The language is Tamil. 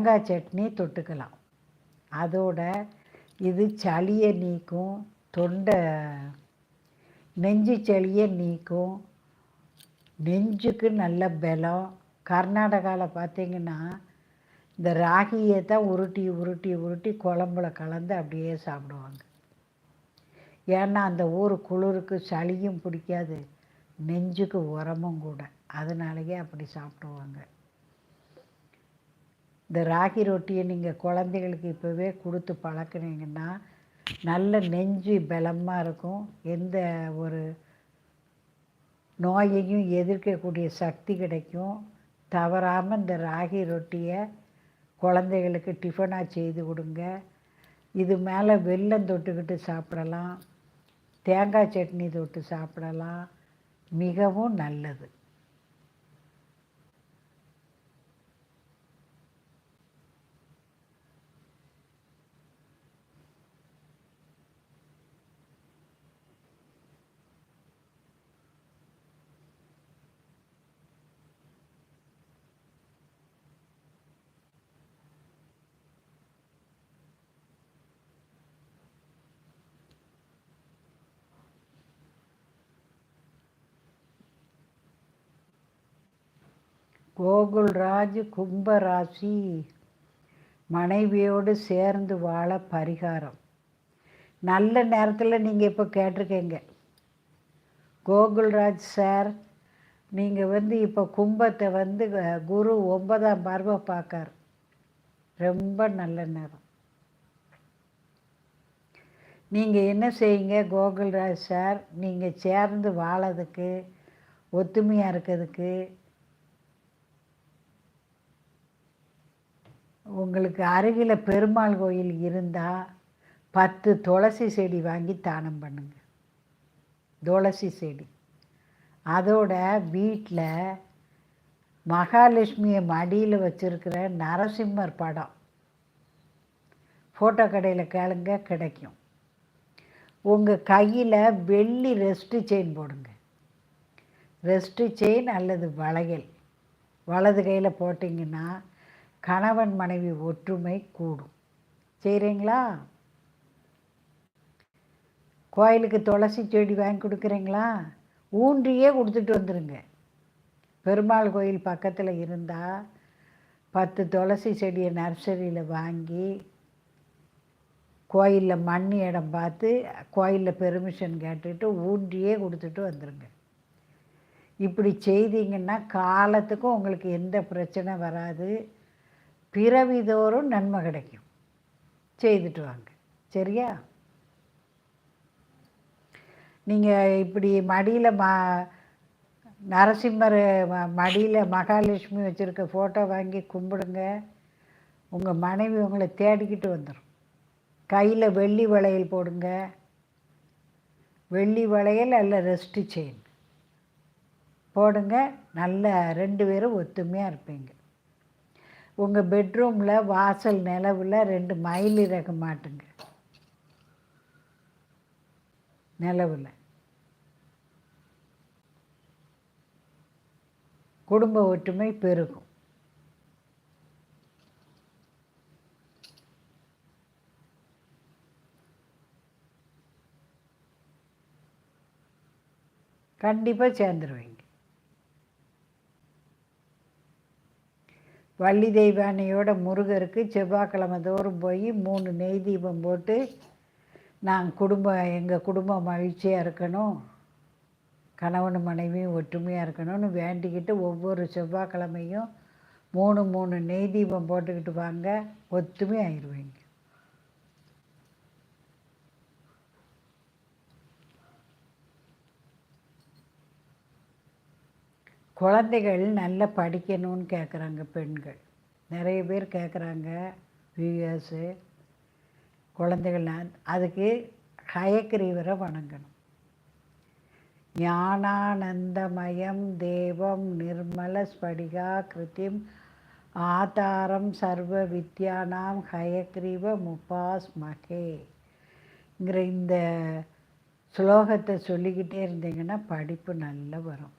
தேங்காய் சட்னி தொட்டுக்கலாம். அதோட இது சளியை நீக்கும் தொண்டை நெஞ்சு சளியை நீக்கும் நெஞ்சுக்கு நல்ல பலம். கர்நாடகாவில் பார்த்தீங்கன்னா இந்த ராகியை தான் உருட்டி உருட்டி உருட்டி குழம்புல கலந்து அப்படியே சாப்பிடுவாங்க. ஏன்னா அந்த ஊர் குளிருக்கு சளியும் பிடிக்காது நெஞ்சுக்கு உரமும் கூட. அதனாலேயே அப்படி சாப்பிடுவாங்க. இந்த ராகி ரொட்டியை நீங்கள் குழந்தைகளுக்கு இப்போவே கொடுத்து பழக்கினீங்கன்னா நல்ல நெஞ்சு பலமாக இருக்கும். எந்த ஒரு நோயையும் எதிர்க்கக்கூடிய சக்தி கிடைக்கும். தவறாமல் இந்த ராகி ரொட்டியை குழந்தைகளுக்கு டிஃபனாக செய்து கொடுங்க. இது மேலே வெல்லம் தொட்டுக்கிட்டு சாப்பிடலாம். தேங்காய் சட்னி தொட்டு சாப்பிடலாம். மிகவும் நல்லது. கோகுல்ராஜ் கும்பராசி. மனைவியோடு சேர்ந்து வாழ பரிகாரம். நல்ல நேரத்தில் நீங்கள் இப்போ கேட்டிருக்கீங்க. கோகுல்ராஜ் சார் நீங்கள் வந்து இப்போ கும்பத்தை வந்து குரு ஒன்பதாம் பார்வை பார்க்கார். ரொம்ப நல்ல நேரம். நீங்கள் என்ன செய்யுங்க கோகுல்ராஜ் சார்? நீங்கள் சேர்ந்து வாழறதுக்கு ஒத்துமையாக இருக்கிறதுக்கு உங்களுக்கு அருகில் பெருமாள் கோயில் இருந்தால் பத்து துளசி செடி வாங்கி தானம் பண்ணுங்க. துளசி செடி. அதோட வீட்டில் மகாலட்சுமியை மடியில் வச்சுருக்கிற நரசிம்மர் படம். ஃபோட்டோ கடையில் கேளுங்க கிடைக்கும். உங்கள் கையில் வெள்ளி ரெஸ்ட்டு செயின் போடுங்க. ரெஸ்ட்டு செயின் அல்லது வளையல். வலது கையில் போட்டிங்கன்னா கணவன் மனைவி ஒற்றுமை கூடும். செய்கிறீங்களா கோயிலுக்கு துளசி செடி வாங்கி கொடுக்குறீங்களா? ஊன்றியே கொடுத்துட்டு வந்துடுங்க பெருமாள் கோயில் பக்கத்தில் இருந்தால் பத்து துளசி செடியை நர்சரியில் வாங்கி கோயிலில் மண் இடம் பார்த்து கோயிலில் பெர்மிஷன் கேட்டுட்டு ஊன்றியே கொடுத்துட்டு வந்துடுங்க இப்படி செய்தீங்கன்னா காலத்துக்கும் உங்களுக்கு எந்த பிரச்சனை வராது. பிறவிதோறும் நன்மை கிடைக்கும். செய்துட்டு வாங்க. சரியா? நீங்கள் இப்படி மடியில் ம நரசிம்மர் மடியில் மகாலட்சுமி வச்சுருக்க ஃபோட்டோ வாங்கி கும்பிடுங்க. உங்கள் மனைவி உங்களை தேடிக்கிட்டு வந்துடும் கையில் வெள்ளி வளையல் போடுங்க. வெள்ளி வளையல் அல்ல ரெஸ்ட்டு செயின். போடுங்க. நல்ல ரெண்டு பேரும் ஒத்துமையாக இருப்பீங்க. உங்கள் பெட்ரூமில் வாசல் நிலவில் ரெண்டு மயில் இறக்க மாட்டுங்க. நிலவில். குடும்ப ஒற்றுமை பெருகும். கண்டிப்பாக சேர்ந்துருவீங்க. வள்ளி தெய்வானையோட முருகருக்கு செவ்வாய்க்கிழமை தோறும் போய் மூணு நெய் தீபம் போட்டு நாங்கள் குடும்பம் எங்கள் குடும்பம் மகிழ்ச்சியாக இருக்கணும். கணவன் மனைவியும் ஒற்றுமையாக இருக்கணும்னு வேண்டிக்கிட்டு ஒவ்வொரு செவ்வாய்க்கிழமையும் மூணு மூணு நெய் தீபம் போட்டுக்கிட்டு வாங்க. ஒத்துமை ஆயிடுவீங்க குழந்தைகள் நல்லா படிக்கணும்னு கேட்குறாங்க பெண்கள். நிறைய பேர் கேட்குறாங்க வியூஎஸு குழந்தைகள் அதுக்கு ஹயக்கிரீவரை வணங்கணும். ஞானானந்தமயம் தேவம் நிர்மல ஸ்படிகா கிருத்திம் ஆதாரம் சர்வ வித்யானாம் ஹயக்ரீவ முப்பாஸ் மகேங்கிற இந்த ஸ்லோகத்தை சொல்லிக்கிட்டே இருந்தீங்கன்னா படிப்பு நல்லா வரும்.